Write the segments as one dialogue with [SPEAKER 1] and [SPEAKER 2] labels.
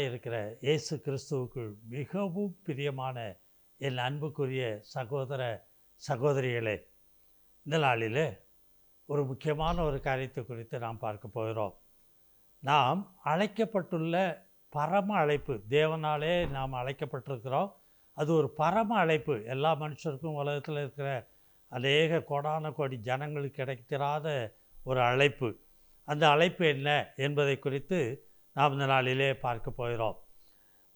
[SPEAKER 1] இருக்கிற இயேசு கிறிஸ்துவுக்குள் மிகவும் பிரியமான என் அன்புக்குரிய சகோதர சகோதரிகளே இந்த நாளில் ஒரு முக்கியமான ஒரு காரியத்தை குறித்து நாம் பார்க்க போகிறோம். நாம் அழைக்கப்பட்டுள்ள பரம அழைப்பு தேவனாலே நாம் அழைக்கப்பட்டிருக்கிறோம். அது ஒரு பரம அழைப்பு. எல்லா மனுஷருக்கும் உலகத்தில் இருக்கிற அநேக கோடான கோடி ஜனங்களுக்கு கிடைத்திராத ஒரு அழைப்பு. அந்த அழைப்பு என்ன என்பதை குறித்து நாம் இந்த நாளிலே பார்க்க போகிறோம்.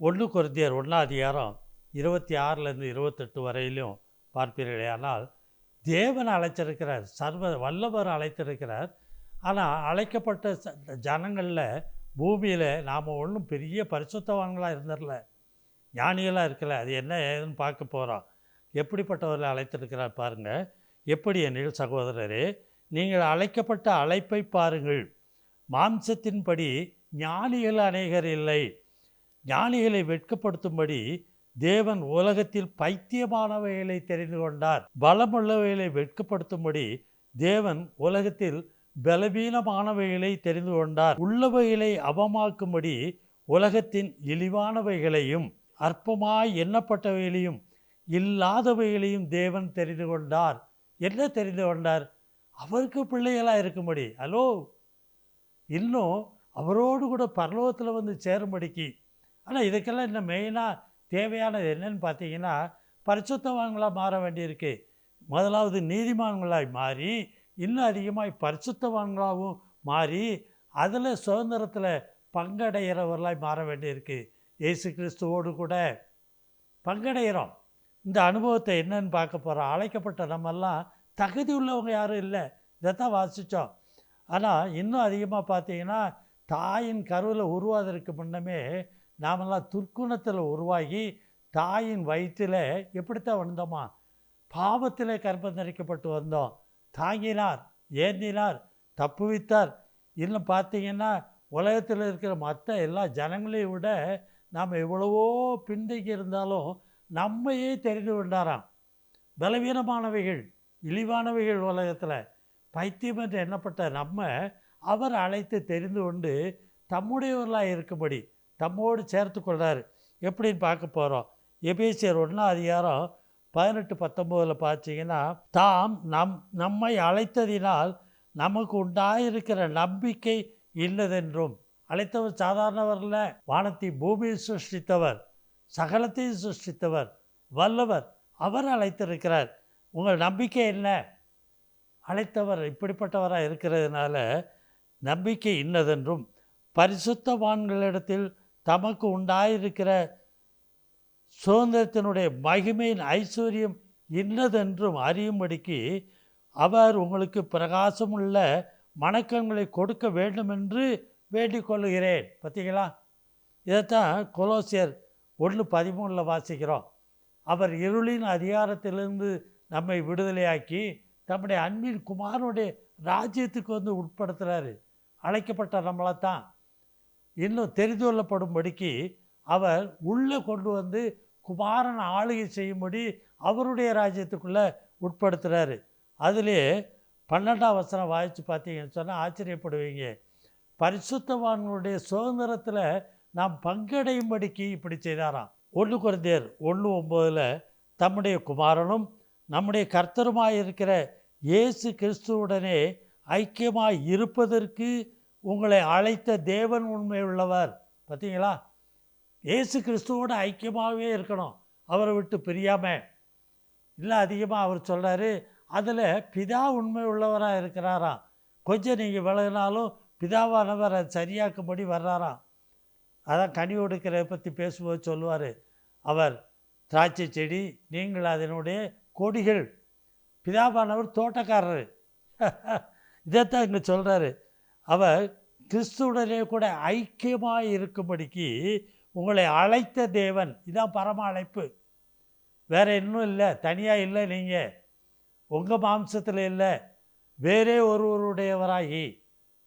[SPEAKER 1] ஒன்று குருந்தியர் ஒன்றாம் அதிகாரம் இருபத்தி ஆறுலேருந்து இருபத்தெட்டு வரையிலும் பார்ப்பீர்களே. ஆனால் தேவன் அழைச்சிருக்கிறார் சர்வ வல்லவர் அழைத்திருக்கிறார். ஆனால் அழைக்கப்பட்ட ஜனங்களில் பூமியில் நாம் ஒன்றும் பெரிய பரிசுத்தவான்களாக இருந்துடல ஞானிகளாக இருக்கல. அது என்ன ஏதுன்னு பார்க்க போகிறோம் எப்படிப்பட்டவர்களை அழைத்திருக்கிறார் பாருங்கள் எப்படி எனில் சகோதரரே நீங்கள் அழைக்கப்பட்ட அழைப்பை பாருங்கள். மாம்சத்தின்படி ஞானிகள் அநேகர் இல்லை. ஞானிகளை வெட்கப்படுத்தும்படி தேவன் உலகத்தில் பைத்தியமானவைகளை தெரிந்து கொண்டார். பலமுள்ளவைகளை வெட்கப்படுத்தும்படி தேவன் உலகத்தில் பலவீனமானவைகளை தெரிந்து கொண்டார். உள்ளவைகளை அவமாக்கும்படி உலகத்தின் இழிவானவைகளையும் அற்பமாய் எண்ணப்பட்டவைகளையும் இல்லாதவைகளையும் தேவன் தெரிந்து கொண்டார். என்ன தெரிந்து கொண்டார்? அவருக்கு பிள்ளைகளாக இருக்கும்படி ஹலோ இன்னும் அவரோடு கூட பரலோகத்தில் வந்து சேரும்படிக்கு. ஆனால் இதுக்கெல்லாம் இன்னும் மெயினாக தேவையானது என்னன்னு பார்த்தீங்கன்னா பரிசுத்தவான்களாக மாற வேண்டியிருக்கு. முதலாவது நீதிமான்களாய் மாறி இன்னும் அதிகமாக பரிசுத்தவான்களாகவும் மாறி அதில் சுதந்திரத்தில் பங்கடைகிறவர்களாய் மாற வேண்டியிருக்கு. இயேசு கிறிஸ்துவோடு கூட பங்கடைகிறோம். இந்த அனுபவத்தை என்னன்னு பார்க்க போகிறோம் அழைக்கப்பட்ட நம்மெல்லாம் தகுதி உள்ளவங்க யாரும் இல்லை. இதைத்தான் வாசித்தோம் ஆனால் இன்னும் அதிகமாக பார்த்தீங்கன்னா தாயின் கருவில் உருவாதற்கு முன்னமே நாமெல்லாம் துர்க்குணத்தில் உருவாகி தாயின் வயிற்றில் எப்படித்தான் வந்தோமா? பாவத்தில் கர்ப்பந்தரிக்கப்பட்டு வந்தோம். தாங்கினார் ஏந்தினார் தப்புவித்தார் இன்னும் பார்த்தீங்கன்னா உலகத்தில் இருக்கிற மற்ற எல்லா ஜனங்களையும் விட நாம் எவ்வளவோ பின்தங்கி இருந்தாலும் நம்மையே தெரிந்து கொண்டாராம். பலவீனமானவைகள் இழிவானவைகள் உலகத்தில். பைத்தியம் என்று எண்ணப்பட்ட நம்ம அவர் அழைத்து தெரிந்து கொண்டு தம்முடையவர்களாக இருக்கும்படி தம்மோடு சேர்த்து கொள்கிறார் எப்படின்னு பார்க்க போகிறோம் எபேசியர் ஒன்றாம் அதிகாரம் பதினெட்டு பத்தொம்போதில் பார்த்தீங்கன்னா தாம் நம் நம்மை அழைத்ததினால் நமக்கு உண்டாயிருக்கிற நம்பிக்கை இல்லதென்றும் அழைத்தவர் சாதாரணவர் இல்லை. வானத்தை பூமியை சிருஷ்டித்தவர் சகலத்தையும் சிருஷ்டித்தவர் வல்லவர். அவர் அழைத்திருக்கிறார். உங்கள் நம்பிக்கை என்ன? அழைத்தவர் இப்படிப்பட்டவராக இருக்கிறதுனால நம்பிக்கை இன்னதென்றும் பரிசுத்தவான்களிடத்தில் தமக்கு உண்டாயிருக்கிற சுதந்திரத்தினுடைய மகிமையின் ஐஸ்வர்யம் இன்னதென்றும் அறியும்படிக்கு அவர் உங்களுக்கு பிரகாசமுள்ள மணக்கங்களை கொடுக்க வேண்டும் என்று வேண்டிக் கொள்கிறேன் பார்த்தீங்களா? இதைத்தான் கொலோசியர் ஒன்று பதிமூணில் வாசிக்கிறோம். அவர் இருளின் அதிகாரத்திலிருந்து நம்மை விடுதலையாக்கி தம்முடைய அன்பின் குமாரனுடைய ராஜ்யத்துக்கு வந்து உட்படுத்துகிறாரு அழைக்கப்பட்ட நம்மளை தான் இன்னும் தெரிந்து கொள்ளப்படும்படிக்கு அவர் உள்ளே கொண்டு வந்து குமாரன் ஆளுகை செய்யும்படி அவருடைய ராஜ்யத்துக்குள்ளே உட்படுத்துகிறாரு அதிலே பன்னெண்டாம் வசனம் வாய்ச்சி பார்த்தீங்கன்னு சொன்னால் ஆச்சரியப்படுவீங்க. பரிசுத்தவான்களுடைய சுதந்திரத்தில் நாம் பங்கடையும்படிக்கு இப்படி செய்தாராம். ஒன்று குறைந்தேர் ஒன்று ஒம்போதில் தம்முடைய குமாரனும் நம்முடைய கர்த்தருமாய் இருக்கிற இயேசு கிறிஸ்துவுடனே ஐக்கியமாக இருப்பதற்கு உங்களை அழைத்த தேவன் உண்மை உள்ளவர் பார்த்தீங்களா? இயேசு கிறிஸ்துவோட ஐக்கியமாகவே இருக்கணும். அவரை விட்டு பிரியாமல் இல்லை அதிகமாக அவர் சொல்கிறாரு அதில் பிதா உண்மை உள்ளவராக இருக்கிறாராம் கொஞ்சம் நீங்கள் விலகினாலும் பிதாவானவர் அதை சரியாக்கும்படி வர்றாராம் அதான் கனி கொடுக்கிறத பற்றி பேசும்போது சொல்லுவார். அவர் திராட்சை செடி நீங்கள் அதனுடைய கொடிகள். பிதாவானவர் தோட்டக்காரர். இதைத்தான் இங்கே சொல்கிறாரு அவர் கிறிஸ்துவுடனே கூட ஐக்கியமாக இருக்கும்படிக்கு உங்களை அழைத்த தேவன். இதான் பரம அழைப்பு. வேறு இன்னும் இல்லை. தனியாக இல்லை நீங்கள் உங்கள் மாம்சத்தில் இல்லை. வேறே ஒருவருடையவராகி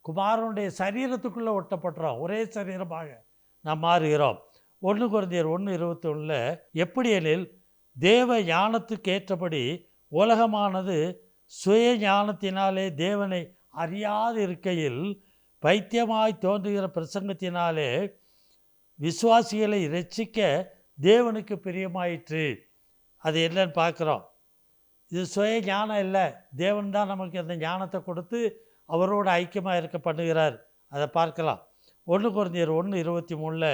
[SPEAKER 1] குமாரனுடைய சரீரத்துக்குள்ளே ஒட்டப்படுறோம் ஒரே சரீரமாக நாம் மாறுகிறோம். ஒன்று குறைந்தியர் ஒன்று இருபத்தொன்னில் எப்படி எனில் தேவ ஞானத்துக்கு ஏற்றபடி உலகமானது சுய ஞானத்தினாலே தேவனை அறியாது இருக்கையில் பைத்தியமாய் தோன்றுகிற பிரசங்கத்தினாலே விசுவாசிகளை ரட்சிக்க தேவனுக்கு பிரியமாயிற்று. அது என்னன்னு பார்க்குறோம். இது சுய ஞானம் இல்லை. தேவன் தான் நமக்கு அந்த ஞானத்தை கொடுத்து அவரோட ஐக்கியமாக இருக்க பண்ணுகிறார். அதை பார்க்கலாம். ஒன்று குறைஞ்சர் ஒன்று இருபத்தி மூணில்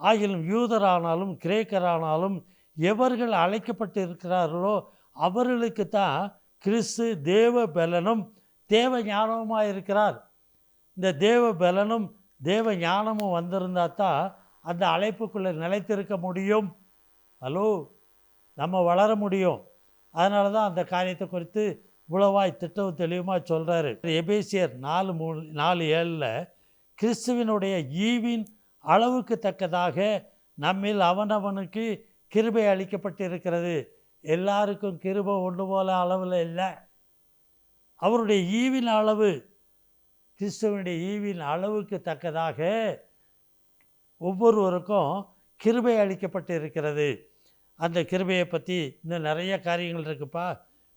[SPEAKER 1] ஆகிலும் யூதரானாலும் கிரேக்கரானாலும் எவர்கள் அழைக்கப்பட்டு இருக்கிறார்களோ அவர்களுக்கு தான் கிறிஸ்து தேவ பலனும் தேவ ஞானமுமாக இருக்கிறார் இந்த தேவ பலனும் தேவ ஞானமும் வந்திருந்தா தான் அந்த அழைப்புக்குள்ளே நிலைத்திருக்க முடியும். ஹலோ நம்ம வளர முடியும். அதனால தான் அந்த காரியத்தை குறித்து இவ்வளவாய் திட்டம் தெளிவுமாக சொல்கிறாரு எபேசியர் நாலு மூணு நாலு ஏழில் கிறிஸ்துவினுடைய ஈவின் அளவுக்கு தக்கதாக நம்மில் அவனவனுக்கு கிருபை அளிக்கப்பட்டிருக்கிறது. எல்லாருக்கும் கிருபை ஒன்று போல அளவில் இல்லை. அவருடைய ஈவின் அளவு கிறிஸ்துவனுடைய ஈவின் அளவுக்கு தக்கதாக ஒவ்வொருவருக்கும் கிருபை அளிக்கப்பட்டு இருக்கிறது. அந்த கிருபையை பற்றி இன்னும் நிறைய காரியங்கள் இருக்குப்பா.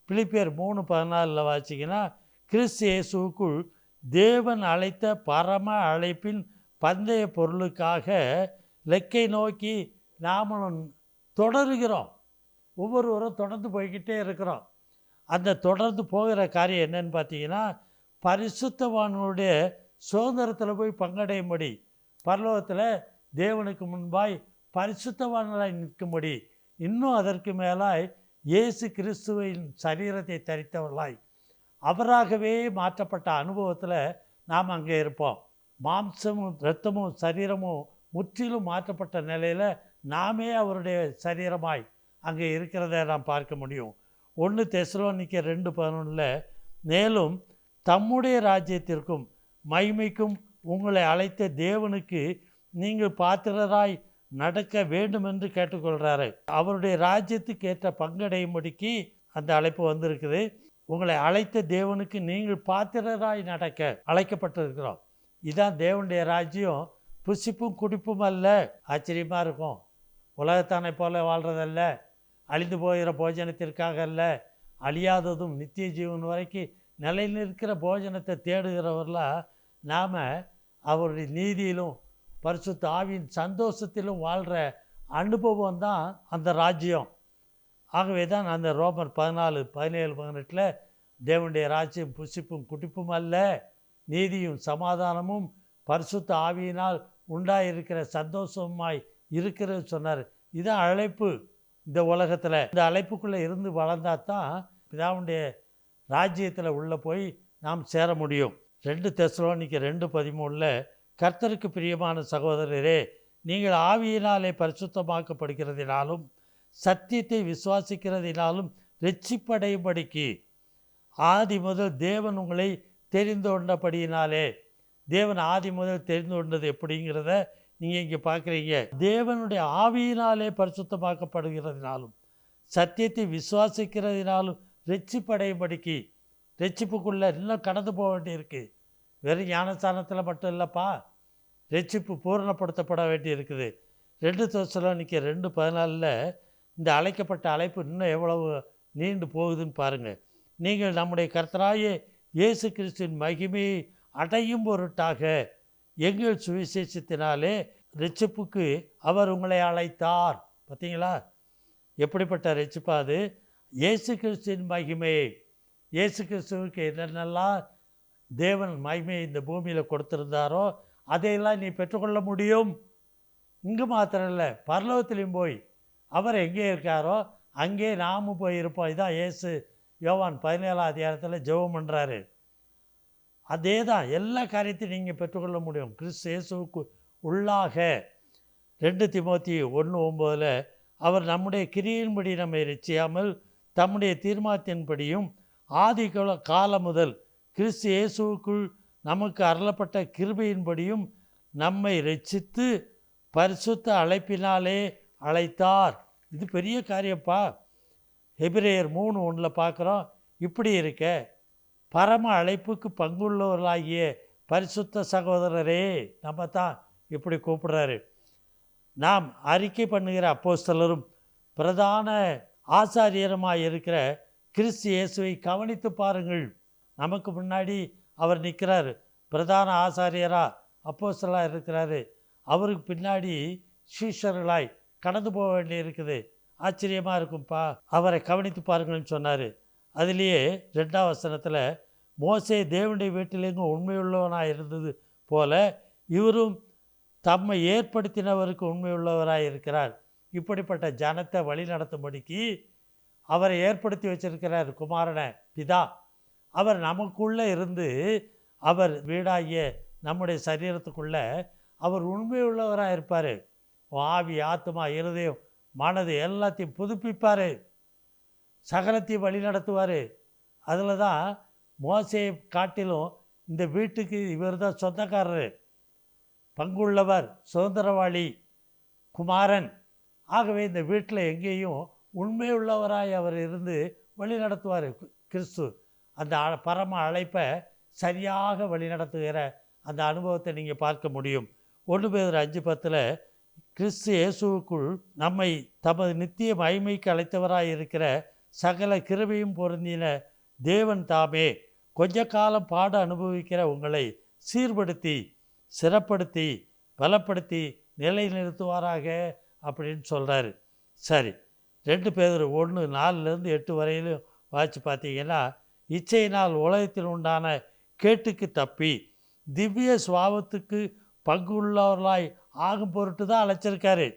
[SPEAKER 1] பிலிப்பியர் மூணு பதினாலில் வாசிங்கன்னா கிறிஸ்து இயேசுக்குள் தேவன் அழைத்த பரம அழைப்பின் பந்தய பொருளுக்காக லெக்கை நோக்கி நாமளும் தொடருகிறோம். ஒவ்வொருவரும் தொடர்ந்து போய்கிட்டே இருக்கிறோம். அந்த தொடர்ந்து போகிற காரியம் என்னன்னு பார்த்தீங்கன்னா பரிசுத்தவான்களுடைய சுதந்திரத்தில் போய் பங்கடையும்படி பரலோகத்தில் தேவனுக்கு முன்பாய் பரிசுத்தவான்களாய் நிற்கும்படி இன்னும் அதற்கு மேலாய் இயேசு கிறிஸ்துவின் சரீரத்தை தரித்தவர்களாய் அவராகவே மாற்றப்பட்ட அனுபவத்தில் நாம் அங்கே இருப்போம். மாம்சமும் இரத்தமும் சரீரமும் முற்றிலும் மாற்றப்பட்ட நிலையில் நாமே அவருடைய சரீரமாய் அங்கே இருக்கிறத நாம் பார்க்க முடியும். ஒன்று தெசலோனிக்க ரெண்டு பதினொன்றில் மேலும் தம்முடைய ராஜ்யத்திற்கும் மைமைக்கும் உங்களை அழைத்த தேவனுக்கு நீங்கள் பாத்திரராய் நடக்க வேண்டும் என்று கேட்டுக்கொள்கிறாரு அவருடைய ராஜ்யத்துக்கு ஏற்ற பங்கடையும்படிக்கு அந்த அழைப்பு வந்திருக்குது. உங்களை அழைத்த தேவனுக்கு நீங்கள் பாத்திரராய் நடக்க அழைக்கப்பட்டிருக்கிறோம். இதுதான் தேவனுடைய ராஜ்யம். புசிப்பும் குடிப்பும் அல்ல. ஆச்சரியமாக இருக்கும். உலகத்தானை போல வாழ்கிறதல்ல அழிந்து போகிற போஜனத்திற்காக அல்ல அழியாததும் நித்திய ஜீவன் வரைக்கும் நிலையில் இருக்கிற போஜனத்தை தேடுகிறவர்களாக நாம் அவருடைய நீதியிலும் பரிசுத்த ஆவியின் சந்தோஷத்திலும் வாழ்கிற அனுபவம் தான் அந்த ராஜ்யம். ஆகவே தான் அந்த ரோமர் பதினாலு பதினேழு பதினெட்டில் தேவனுடைய ராஜ்யம் புசிப்பும் குடிப்பும் அல்ல நீதியும் சமாதானமும் பரிசுத்த ஆவியினால் உண்டாயிருக்கிற சந்தோஷமாய் இருக்கிறது சொன்னார். இதுதான் அழைப்பு. இந்த உலகத்தில் இந்த அழைப்புக்குள்ளே இருந்து வளர்ந்தா தான் பிதாவுடைய ராஜ்யத்தில் உள்ளே போய் நாம் சேர முடியும். ரெண்டு தெசலோனிக்கு ரெண்டு பதிமூணில் கர்த்தருக்கு பிரியமான சகோதரரே நீங்கள் ஆவியினாலே பரிசுத்தமாக்கப்படுகிறதினாலும் சத்தியத்தை விசுவாசிக்கிறதினாலும் ரெச்சிப்படையும்படிக்கு ஆதி முதல் தேவன் உங்களை தெரிந்து கொண்டபடியினாலே தேவன் ஆதி முதல் தெரிந்து கொண்டது எப்படிங்கிறத நீங்கள் இங்கே பார்க்குறீங்க தேவனுடைய ஆவியினாலே பரிசுத்தமாக்கப்படுகிறதுனாலும் சத்தியத்தை விசுவாசிக்கிறதுனாலும் ரெச்சிப்படையும்படிக்கு ரெச்சிப்புக்குள்ளே இன்னும் கடந்து போக வேண்டியிருக்கு. வெறும் ஞானஸ்தானத்தில் மட்டும் இல்லைப்பா. ரெச்சிப்பு பூரணப்படுத்தப்பட வேண்டி இருக்குது ரெண்டு தோசலோனிக்க ரெண்டு பதினாலில் இந்த அழைக்கப்பட்ட அழைப்பு இன்னும் எவ்வளவு நீண்டு போகுதுன்னு பாருங்கள் நீங்கள் நம்முடைய கர்த்தராய இயேசு கிறிஸ்துவின் மகிமையை அடையும் பொருட்டாக எங்கள் சுவிசேஷத்தினாலே ரெச்சிப்புக்கு அவர் உங்களை அழைத்தார். பார்த்தீங்களா? எப்படிப்பட்ட ரெச்சிப்பா அது? இயேசு கிறிஸ்துவின் மகிமையை இயேசு கிறிஸ்துவுக்கு என்னென்னலாம் தேவன் மகிமையை இந்த பூமியில் கொடுத்துருந்தாரோ அதையெல்லாம் நீ பெற்றுக்கொள்ள முடியும். இங்கு மாத்திரம் இல்லை பரலோகத்திலையும் போய் அவர் எங்கே இருக்காரோ அங்கே நாமும் போய் இருப்போம். இதான் இயேசு யோவான் பதினேழாம் அதிகாரத்தில் ஜெபம் பண்ணுறாரு அதே தான் எல்லா காரியத்தையும் நீங்கள் பெற்றுக்கொள்ள முடியும். கிறிஸ்து இயேசுக்கு உள்ளாக. ரெண்டு திமோத்தி ஒன்று ஒம்போதில் அவர் நம்முடைய கிரியின்படி நம்மை ரசியாமல் தம்முடைய தீர்மானத்தின்படியும் ஆதி காலம் முதல் கிறிஸ்து இயேசுவுக்குள் நமக்கு அருளப்பட்ட கிருபையின்படியும் நம்மை ரட்சித்து பரிசுத்த அழைப்பினாலே அழைத்தார். இது பெரிய காரியப்பா. எபிரேயர் மூணு ஒன்றில் பார்க்குறோம் இப்படி இருக்க பரம அழைப்புக்கு பங்குள்ளவர்களாகிய பரிசுத்த சகோதரரே நம்ம தான் இப்படி கூப்பிடுறாரு? நாம் அறிக்கை பண்ணுகிற அப்போஸ்தலரும் பிரதான ஆசாரியருமாய் இருக்கிற கிறிஸ்து இயேசுவை கவனித்து பாருங்கள். நமக்கு முன்னாடி அவர் நிற்கிறாரு. பிரதான ஆசாரியராக அப்போஸ்தலாக இருக்கிறாரு. அவருக்கு பின்னாடி சீஷர்களாய் கடந்து போக வேண்டியிருக்குது. ஆச்சரியமாக இருக்கும்ப்பா அவரை கவனித்து பாருங்கள்னு சொன்னார். அதுலேயே ரெண்டாம் வசனத்தில் மோசே தேவனுடைய வீட்டிலேங்க உண்மையுள்ளவனாக இருந்தது போல இவரும் தம்மை ஏற்படுத்தினவருக்கு உண்மையுள்ளவராக இருக்கிறார். இப்படிப்பட்ட ஜனத்தை வழி நடத்தும்படிக்கு அவரை ஏற்படுத்தி வச்சிருக்கிறார் குமாரனை பிதா. அவர் நமக்குள்ளே இருந்து அவர் வீடாகிய நம்முடைய சரீரத்துக்குள்ளே அவர் உண்மையுள்ளவராக இருப்பார். ஆவி ஆத்மா இருதயம் மனது எல்லாத்தையும் புதுப்பிப்பார். சகலத்தையும் வழி நடத்துவார். அதில் தான் மோசையை காட்டிலும் இந்த வீட்டுக்கு இவர் தான் சொந்தக்காரர். பங்குள்ளவர் சுதந்திரவாளி குமாரன். ஆகவே இந்த வீட்டில் எங்கேயும் உண்மையுள்ளவராய் அவர் இருந்து வழி நடத்துவார் கிறிஸ்து. அந்த பரம அழைப்பை சரியாக வழி நடத்துகிற அந்த அனுபவத்தை நீங்கள் பார்க்க முடியும். ஒன்று பேர் அஞ்சு பத்தில் கிறிஸ்து இயேசுவுக்குள் நம்மை தமது நித்திய மகிமைக்கு அழைத்தவராய் இருக்கிற சகல கிருபையும் பொருந்தின தேவன் தாமே. கொஞ்ச காலம் பாட அனுபவிக்கிற உங்களை சீர்படுத்தி சிறப்படுத்தி பலப்படுத்தி நிலைநிறுத்துவாராக அப்படின்னு சொல்கிறாரு சரி ரெண்டு பேர் ஒன்று நாலுலேருந்து எட்டு வரையிலும் வாசித்து பார்த்தீங்கன்னா இச்சையினால் உலகத்தில் உண்டான கேட்டுக்கு தப்பி திவ்ய சுவாபத்துக்கு பங்கு உள்ளவர்களாய் ஆகும் பொருட்டு தான் அழைச்சிருக்காரு.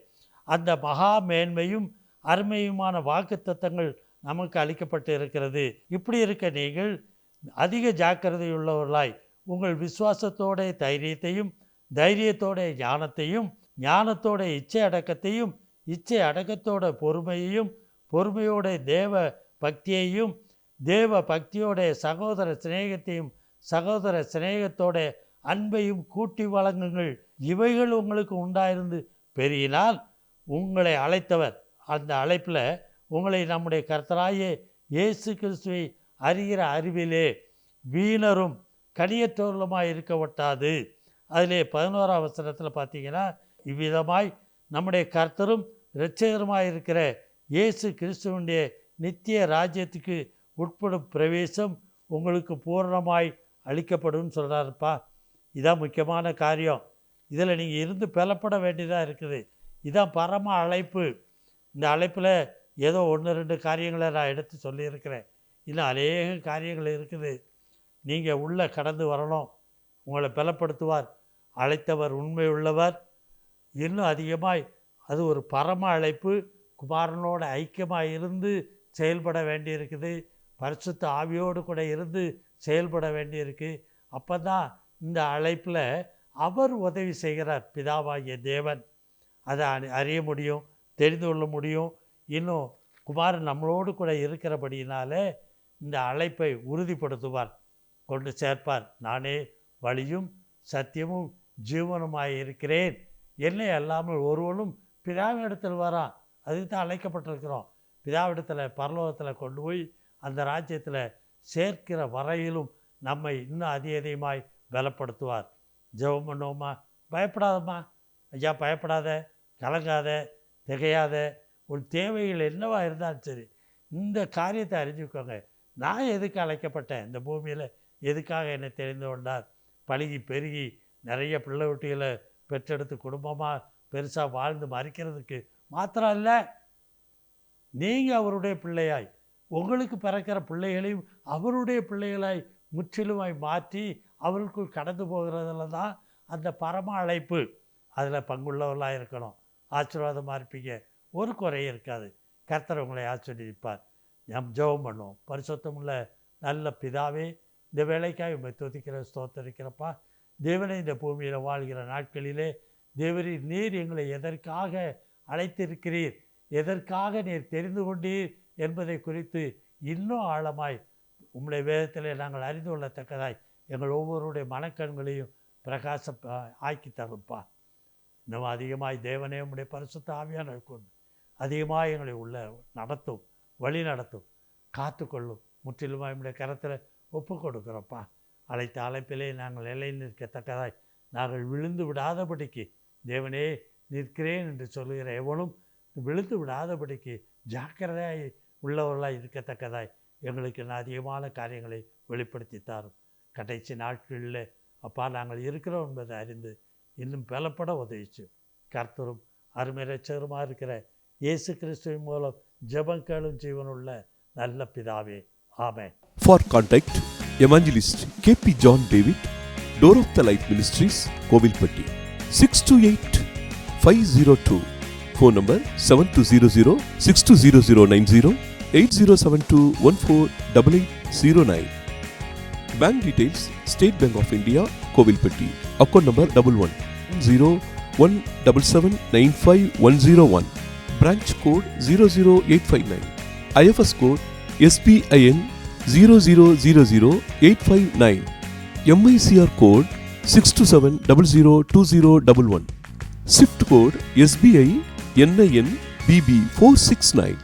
[SPEAKER 1] அந்த மகா மேன்மையும் அருமையுமான வாக்குத்தத்தங்கள் நமக்கு அளிக்கப்பட்டு இருக்கிறது. இப்படி இருக்க நீங்கள் அதிக ஜாக்கிரதையுள்ளவர்களாய் உங்கள் விசுவாசத்தோட தைரியத்தையும் தைரியத்தோடைய ஞானத்தையும் ஞானத்தோட இச்சை அடக்கத்தையும் இச்சை அடக்கத்தோட பொறுமையையும் பொறுமையோட தேவ பக்தியையும் தேவ பக்தியோட சகோதர சிநேகத்தையும் சகோதர சிநேகத்தோட அன்பையும் கூட்டி வழங்குங்கள். இவைகள் உங்களுக்கு உண்டாயிருந்து பெருகினால் உங்களை அழைத்தவர். அந்த அழைப்பில் உங்களை நம்முடைய கர்த்தராகிய இயேசு கிறிஸ்துவை அறிகிற அறிவிலே வீணரும் கனியற்றவர்களுமாய் இருக்க ஒட்டாது அதிலே பதினோராம் அவசரத்தில் பார்த்தீங்கன்னா இவ்விதமாய் நம்முடைய கர்த்தரும் இரட்சகருமாக இருக்கிற இயேசு கிறிஸ்துவனுடைய நித்திய ராஜ்யத்துக்கு உட்படும் பிரவேசம் உங்களுக்கு பூரணமாய் அளிக்கப்படும் சொல்கிறாருப்பா இதான் முக்கியமான காரியம். இதில் நீங்கள் இருந்து பெலப்பட வேண்டியதாக இருக்குது. இதான் பரம அழைப்பு. இந்த அழைப்பில் ஏதோ ஒன்று ரெண்டு காரியங்களை நான் எடுத்து சொல்லியிருக்கிறேன். இன்னும் அநேக காரியங்கள் இருக்குது. நீங்கள் உள்ளே கடந்து வரணும். உங்களை பலப்படுத்துவார். அழைத்தவர் உண்மை உள்ளவர். இன்னும் அதிகமாய் அது ஒரு பரம அழைப்பு. குமாரனோட ஐக்கியமாக இருந்து செயல்பட வேண்டியிருக்குது. பரிசுத்த ஆவியோடு கூட இருந்து செயல்பட வேண்டியிருக்கு. அப்போ தான் இந்த அழைப்பில் அவர் உதவி செய்கிறார் பிதாவாகிய தேவன். அதை அறி- அறிய முடியும் தெரிந்து கொள்ள முடியும். இன்னும் குமாரன் நம்மளோடு கூட இருக்கிறபடியினாலே இந்த அழைப்பை உறுதிப்படுத்துவார். கொண்டு சேர்ப்பார். நானே வழியும் சத்தியமும் ஜீவனுமாய் இருக்கிறேன். என்னை அல்லாமல் ஒருவனும் பிதாவிடத்தில் வரான் அதுக்கு தான் அழைக்கப்பட்டிருக்கிறோம். பிதாவிடத்தில் பரலோகத்தில் கொண்டு போய் அந்த ராஜ்யத்தில் சேர்க்கிற வரையிலும் நம்மை இன்னும் அதிக அதிகமாய் பலப்படுத்துவார். ஜெபம் பண்ணுவோமா பயப்படாதம்மா. ஐயா பயப்படாத. கலங்காத. திகையாத. உன் தேவைகள் என்னவா இருந்தாலும் சரி இந்த காரியத்தை அறிஞ்சுக்கோங்க. நான் எதுக்கு அழைக்கப்பட்டேன்? இந்த பூமியில் எதுக்காக என்னை தெரிந்து கொண்டார்? பழகி பெருகி நிறைய பிள்ளை குட்டிகளை பெற்றெடுத்து குடும்பமாக பெருசாக வாழ்ந்து மறிக்கிறதுக்கு மாத்திரம் இல்லை நீங்கள் அவருடைய பிள்ளையாய் உங்களுக்கு பிறக்கிற பிள்ளைகளையும் அவருடைய பிள்ளைகளாய் முற்றிலுமாய் மாற்றி அவருக்குள் கடந்து போகிறதுல தான் அந்த பரம அழைப்பு. அதில் பங்குள்ளவர்களாக இருக்கணும். ஆசீர்வாதமாக இருப்பீங்க. ஒரு குறையும் இருக்காது. கர்த்தர் உங்களை ஆசீர்வதிப்பார். நம் ஜெபம் பண்ணுவோம். பரிசுத்தமுள்ள நல்ல பிதாவே இந்த வேலைக்காக உண்மை துதிக்கிற ஸ்தோத்தரிக்கிறப்பா. தேவனை இந்த பூமியில் வாழ்கிற நாட்களிலே தேவரி நீர் எங்களை எதற்காக அழைத்திருக்கிறீர்? எதற்காக நீர் தெரிந்து கொண்டீர் என்பதை குறித்து இன்னும் ஆழமாய் உம்முடைய வேதத்திலே நாங்கள் அறிந்து கொள்ளத்தக்கதாய் எங்கள் ஒவ்வொருடைய மனக்கண்களையும் பிரகாச ஆக்கி தருப்பா இன்னும் அதிகமாய் தேவனே உம்முடைய பரிசுத்த ஆவியாக கொண்டு அதிகமாக எங்களை உள்ள நடத்தும் வழி நடத்தும் காத்துக்கொள்ளும். முற்றிலுமாக என்னுடைய கரத்தில் ஒப்பு கொடுக்குறோப்பா அழைத்த அழைப்பிலே நாங்கள் நிலை நிற்கத்தக்கதாய். நாங்கள் விழுந்து விடாதபடிக்கு தேவனே நிற்கிறேன் என்று சொல்லுகிற எவனும் விழுந்து விடாதபடிக்கு ஜாக்கிரதையாய் உள்ளவர்களாக இருக்கத்தக்கதாய் எங்களுக்கு அதிகமான காரியங்களை வெளிப்படுத்தி தாரும். கடைசி நாட்களில் அப்பா நாங்கள் இருக்கிறோம் என்பதை அறிந்து இன்னும் பலப்பட உதவிச்சு. கர்த்தரும் அருமரட்சகருமாக இருக்கிற இயேசு கிறிஸ்துவின் மூலம் ஜெபம் கேளும் ஜீவனுள்ள நல்ல பிதாவே Amen.
[SPEAKER 2] For contact, Evangelist KP John David, Door of the Light Ministries, Kovilpatti, 628 502. Phone number 7200 620090 8072 148809. Bank details State Bank of India, Kovilpatti. Account number 11 177 Branch code 00859. IFS code SBIN zero zero zero zero eight five nine MICR code six two seven double zero two zero double one swift code SBI NIN BB four six nine